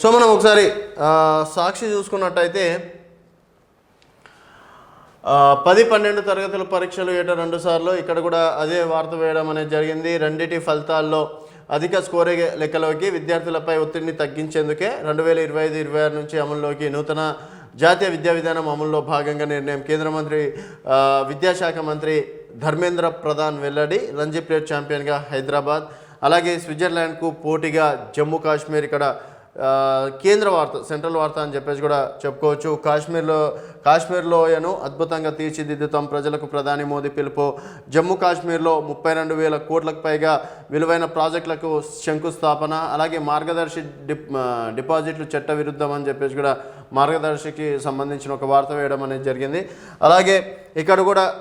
So మనం ఒకసారి సాక్షి చూసుకున్నట్టయితే పది పన్నెండు తరగతుల పరీక్షలు ఏటా రెండు సార్లు ఇక్కడ కూడా అదే వార్త వేయడం అనేది జరిగింది. రెండిటి ఫలితాల్లో అధిక స్కోరే లెక్కలోకి విద్యార్థులపై ఒత్తిడిని తగ్గించేందుకే రెండు వేల ఇరవై ఐదు ఇరవై ఆరు నుంచి అమల్లోకి నూతన జాతీయ విద్యా విధానం అమల్లో భాగంగా నిర్ణయం కేంద్ర మంత్రి విద్యాశాఖ మంత్రి ధర్మేంద్ర ప్రధాన్ వెల్లడి రంజీ ప్లేట్ ఛాంపియన్గా హైదరాబాద్ అలాగే స్విట్జర్లాండ్కు పోటీగా జమ్మూ కాశ్మీర్ ఇక్కడ కేంద్ర వార్త సెంట్రల్ వార్త అని చెప్పేసి కూడా చెప్పుకోవచ్చు. కాశ్మీర్లో కాశ్మీర్ లోయను అద్భుతంగా తీర్చిదిద్దుతాం ప్రజలకు ప్రధాని మోదీ పిలుపు. జమ్మూ కాశ్మీర్లో ముప్పై రెండు వేల కోట్లకు పైగా విలువైన ప్రాజెక్టులకు శంకుస్థాపన అలాగే మార్గదర్శి డిపాజిట్లు చట్ట విరుద్ధం అని చెప్పేసి కూడా మార్గదర్శికి సంబంధించిన ఒక వార్త వేయడం అనేది జరిగింది. అలాగే ఇక్కడ కూడా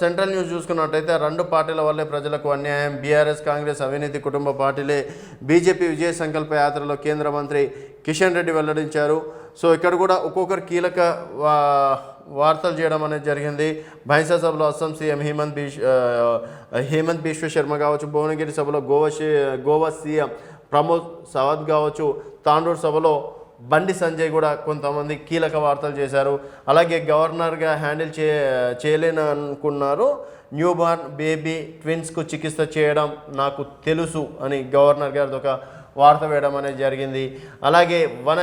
సెంట్రల్ న్యూస్ చూసుకున్నట్టయితే రెండు పార్టీల వల్లే ప్రజలకు అన్యాయం. బీఆర్ఎస్ కాంగ్రెస్ అవినీతి కుటుంబ పార్టీలే బీజేపీ విజయ సంకల్ప యాత్రలో కేంద్ర మంత్రి కిషన్ రెడ్డి వెల్లడించారు. సో ఇక్కడ కూడా ఒక్కొక్కరు కీలక వా- వార్తలు చేయడం అనేది జరిగింది. బైంసా సభలో అస్సాం సీఎం హేమంత్ బిష్ హేమంత్ బిశ్వ శర్మ కావచ్చు భువనగిరి సభలో గోవా గోవా సీఎం ప్రమోద్ సవద్ కావచ్చు తాండూరు సభలో బండి సంజయ్ కూడా కొంతమంది కీలక వార్తలు చేశారు. అలాగే గవర్నర్గా హ్యాండిల్ చే చేయలేని అనుకున్నారు న్యూ బార్న్ బేబీ ట్విన్స్కు చికిత్స చేయడం నాకు తెలుసు అని గవర్నర్ గారిది ఒక వార్త వేయడం అనేది జరిగింది. అలాగే వన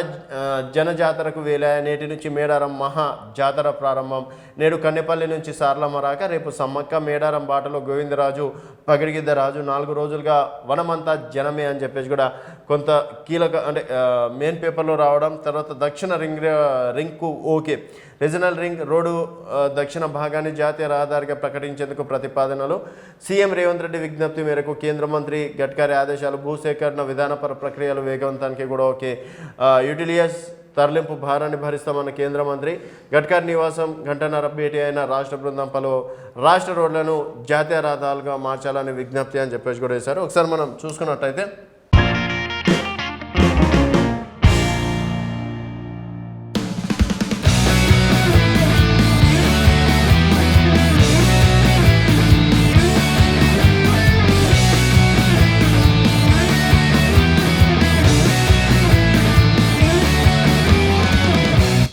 జన జనజాతరకు వేల నేటి నుంచి మేడారం మహా జాతర ప్రారంభం. నేడు కన్నెపల్లి నుంచి సార్లమ్మ రాక రేపు సమ్మక్క మేడారం బాటలో గోవిందరాజు పగిడిగిద్ద రాజు నాలుగు రోజులుగా వనమంతా జనమే అని చెప్పేసి కూడా కొంత కీలక అంటే మెయిన్ పేపర్లో రావడం తర్వాత దక్షిణ రింగ్ రింగ్కు ఓకే. రీజనల్ రింగ్ రోడ్డు దక్షిణ భాగాన్ని జాతీయ రహదారిగా ప్రకటించేందుకు ప్రతిపాదనలు. సీఎం రేవంత్ రెడ్డి విజ్ఞప్తి మేరకు కేంద్ర మంత్రి గడ్కరీ ఆదేశాలు భూసేకరణ వ్యాపార ప్రక్రియలు వేగవంతానికి కూడా ఓకే. యూటిలియస్ తరలింపు భారాన్ని భరిస్తామన్న కేంద్ర మంత్రి గడ్కర్ నివాసం గంటన్నర భేటీ అయిన రాష్ట్ర బృందం పలు రాష్ట్ర రోడ్లను జాతీయ రహదారులుగా మార్చాలని విజ్ఞప్తి అని చెప్పేసి కూడా చేశారు ఒకసారి మనం చూసుకున్నట్టయితే